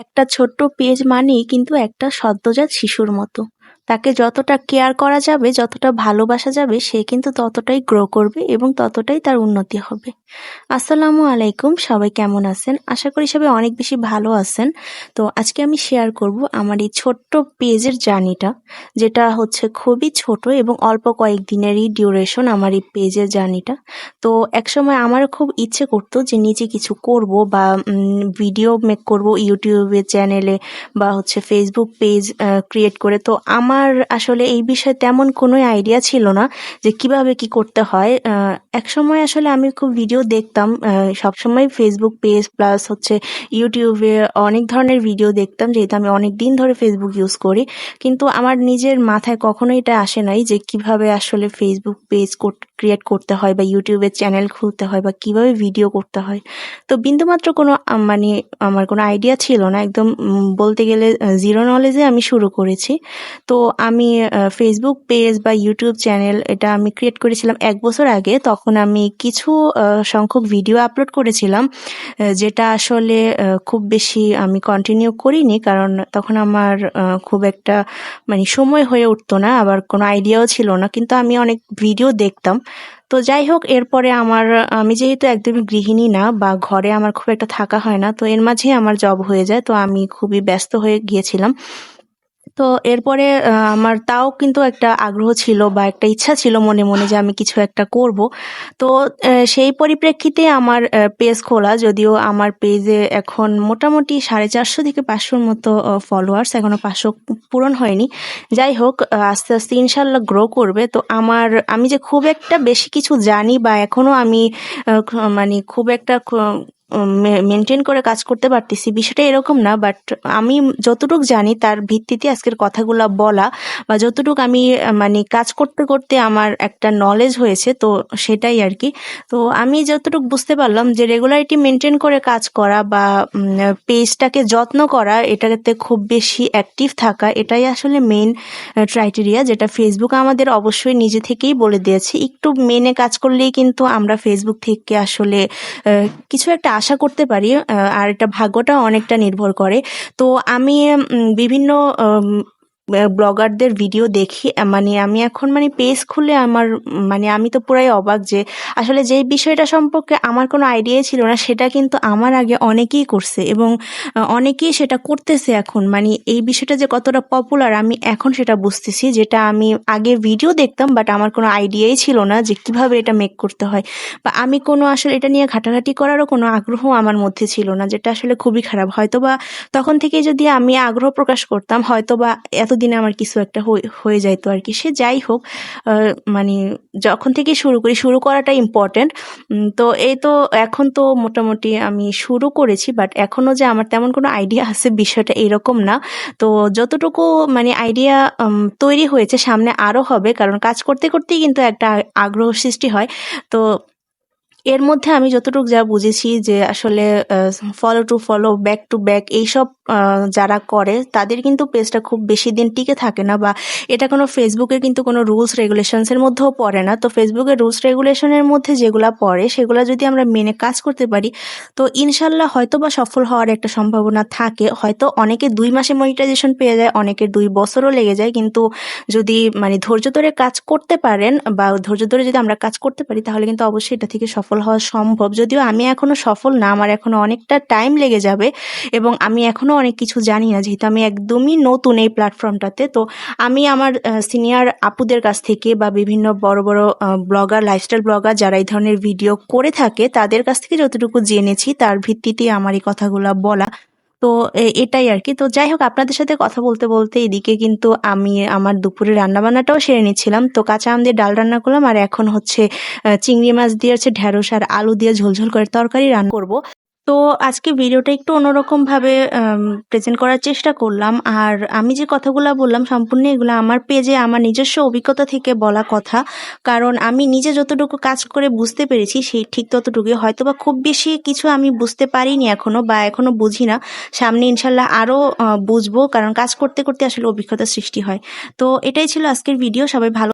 একটা ছোট্ট পেজ মানেই কিন্তু একটা সদ্যজাত শিশুর মতো। তাকে যতটা কেয়ার করা যাবে, যতটা ভালোবাসা যাবে, সে কিন্তু ততটাই গ্রো করবে এবং ততটাই তার উন্নতি হবে। আসসালামু আলাইকুম সবাই কেমন আছেন? আশা করি সবাই অনেক বেশি ভালো আছেন। তো আজকে আমি শেয়ার করব আমার এই ছোট্ট পেজের জার্নিটা যেটা হচ্ছে খুবই ছোট এবং অল্প কয়েকদিনেরই ডিউরেশন আমার এই পেজের জার্নিটা। তো একসময় আমারও খুব ইচ্ছে করতো যে নিজে কিছু করব বা ভিডিও মেক করব ইউটিউবের চ্যানেলে বা হচ্ছে ফেসবুক পেজ ক্রিয়েট করে। তো আমার আসলে এই বিষয়ে তেমন কোনো আইডিয়া ছিল না যে কীভাবে কি করতে হয়। এক সময় আসলে আমি খুব ভিডিও দেখতাম। সব সবসময় ফেসবুক পেজ প্লাস হচ্ছে ইউটিউবে অনেক ধরনের ভিডিও দেখতাম, যেহেতু আমি অনেক দিন ধরে ফেসবুক ইউজ করি। কিন্তু আমার নিজের মাথায় কখনোই এটা আসে নাই যে কীভাবে আসলে ফেসবুক পেজ ক্রিয়েট করতে হয় বা ইউটিউবের চ্যানেল খুলতে হয় বা কীভাবে ভিডিও করতে হয়। তো বিন্দুমাত্র কোনো মানে আমার কোনো আইডিয়া ছিল না। একদম বলতে গেলে জিরো নলেজে আমি শুরু করেছি। তো আমি ফেসবুক পেজ বা ইউটিউব চ্যানেল এটা আমি ক্রিয়েট করেছিলাম এক বছর আগে। তখন আমি কিছু সংখ্যক ভিডিও আপলোড করেছিলাম। যেটা আসলে খুব বেশি আমি কন্টিনিউ করিনি। কারণ তখন আমার খুব একটা মানে সময় হয়ে উঠতো না। আবার কোনো আইডিয়াও ছিল না। কিন্তু আমি অনেক ভিডিও দেখতাম। তো যাই হোক এরপরে আমার, আমি যেহেতু একদমই গৃহিণী না বা ঘরে আমার খুব একটা থাকা হয় না। তো এর মাঝেই আমার জব হয়ে যায়। তো আমি খুবই ব্যস্ত হয়ে গিয়েছিলাম। তো এরপরে আমার তাও কিন্তু একটা আগ্রহ ছিল বা একটা ইচ্ছা ছিল মনে, মনে যে আমি কিছু একটা করব। তো সেই পরিপ্রেক্ষিতে আমার পেজ খোলা। যদিও আমার পেজে এখন মোটামুটি 450 থেকে পাঁচশোর মতো ফলোয়ার্স। এখনও পাঁচশো পূরণ হয়নি। যাই হোক আস্তে, আস্তে ইনশাল্লাহ গ্রো করবে। তো আমার আমি যে খুব একটা বেশি কিছু জানি বা এখনও আমি মানে খুব একটা খ উম মে মেইনটেইন করে কাজ করতে পারতেছি বিষয়টা এরকম না। বাট আমি যতটুক জানি তার ভিত্তিতে আজকের কথাগুলা বলা বা যতটুক আমি মানে কাজ করতে, করতে আমার একটা নলেজ হয়েছে তো সেটাই আর কি তো আমি যতটুক বুঝতে পারলাম যে রেগুলারিটি মেনটেন করে কাজ করা বা পেজটাকে যত্ন করা এটাতে খুব বেশি অ্যাক্টিভ থাকা এটাই আসলে মেন ক্রাইটেরিয়া যেটা ফেসবুক আমাদের অবশ্যই নিজে থেকেই বলে দিয়েছে। একটু মেনে কাজ করলেই কিন্তু আমরা ফেসবুক থেকে আসলে কিছু একটা আশা করতে পারি। আর এটা ভাগ্যটা অনেকটা নির্ভর করে। তো আমি বিভিন্ন ব্লগারদের ভিডিও দেখি। মানে আমি এখন মানে পেজ খুলে আমার মানে আমি তো পুরাই অবাক যে আসলে যেই বিষয়টা সম্পর্কে আমার কোনো আইডিয়াই ছিল না, সেটা কিন্তু আমার আগে অনেকেই করছে এবং অনেকেই সেটা করতেছে এখন। মানে এই বিষয়টা যে কতটা পপুলার আমি এখন সেটা বুঝতেছি। যেটা আমি আগে ভিডিও দেখতাম বাট আমার কোনো আইডিয়াই ছিল না যে কীভাবে এটা মেক করতে হয়। বা আমি কোনো আসলে এটা নিয়ে ঘাটাঘাটি করারও কোনো আগ্রহ আমার মধ্যে ছিল না। যেটা আসলে খুবই খারাপ। হয়তো বা তখন থেকেই যদি আমি আগ্রহ প্রকাশ করতাম, হয়তোবা এতদিনে আমার কিছু একটা হয়ে হয়ে আর কি সে যাই হোক মানে যখন থেকে শুরু করি শুরু করাটা ইম্পোর্টেন্ট। তো এই তো এখন তো মোটামুটি আমি শুরু করেছি বাট এখনও যে আমার তেমন কোনো আইডিয়া আছে বিষয়টা এরকম না। তো যতটুকু মানে আইডিয়া তৈরি হয়েছে সামনে আরও হবে। কারণ কাজ করতে, করতেই কিন্তু একটা আগ্রহ সৃষ্টি হয়। তো এর মধ্যে আমি যতটুক যা বুঝেছি যে আসলে follow to follow, back to back এইসব যারা করে তাদের কিন্তু পেজটা খুব বেশি দিন টিকে থাকে না বা এটা কোনো ফেসবুকের কিন্তু কোনো রুলস রেগুলেশনস এর মধ্যেও পড়ে না। তো ফেসবুকের রুলস রেগুলেশনের মধ্যে যেগুলো পড়ে সেগুলো যদি আমরা মেনে কাজ করতে পারি তো ইনশাল্লাহ হয়তো বা সফল হওয়ার একটা সম্ভাবনা থাকে। হয়তো অনেকে দুই মাসে মনিটাইজেশন পেয়ে যায়, অনেকের দুই বছরও লেগে যায়। কিন্তু যদি মানে ধৈর্য ধরে কাজ করতে পারেন বা ধৈর্য ধরে যদি আমরা কাজ করতে পারি তাহলে কিন্তু অবশ্যই এটা থেকে সফল হওয়া সম্ভব। যদিও আমি এখনও সফল না। আমার এখনও অনেকটা টাইম লেগে যাবে এবং আমি এখনও অনেক কিছু জানি না। যেহেতু আমি একদমই নতুন এই প্ল্যাটফর্মটাতে। তো আমি আমার সিনিয়র আপুদের কাছ থেকে বা বিভিন্ন বড়, বড় ব্লগার, লাইফস্টাইল ব্লগার যারা এই ধরনের ভিডিও করে থাকে তাদের কাছ থেকে যতটুকু জেনেছি তার ভিত্তিতে আমার এই কথাগুলো বলা। তো এটাই আর কি তো যাই হোক আপনাদের সাথে কথা বলতে, বলতে এদিকে কিন্তু আমি আমার দুপুরের রান্নাবান্নাটাও সেরে নিচ্ছিলাম। তো কাঁচা আম দিয়ে ডাল রান্না করলাম আর এখন হচ্ছে চিংড়ি মাছ দিয়ে হচ্ছে ঢেঁড়স আর আলু দিয়ে ঝোলঝোল ঝোল করে তরকারি রান্না করব। তো আজকে ভিডিওটা একটু অন্যরকমভাবে প্রেজেন্ট করার চেষ্টা করলাম। আর আমি যে কথাগুলো বললাম সম্পূর্ণ এগুলো আমার পেজে আমার নিজস্ব অভিজ্ঞতা থেকে বলা কথা। কারণ আমি নিজে যতটুকু কাজ করে বুঝতে পেরেছি সেই ঠিক ততটুকুই। হয়তো বা খুব বেশি কিছু আমি বুঝতে পারিনি এখনও বা এখনও বুঝি না। সামনে ইনশাল্লাহ আরও আ বুঝব। কারণ কাজ করতে, করতে আসলে অভিজ্ঞতা সৃষ্টি হয়। তো এটাই ছিল আজকের ভিডিও। সবাই ভালো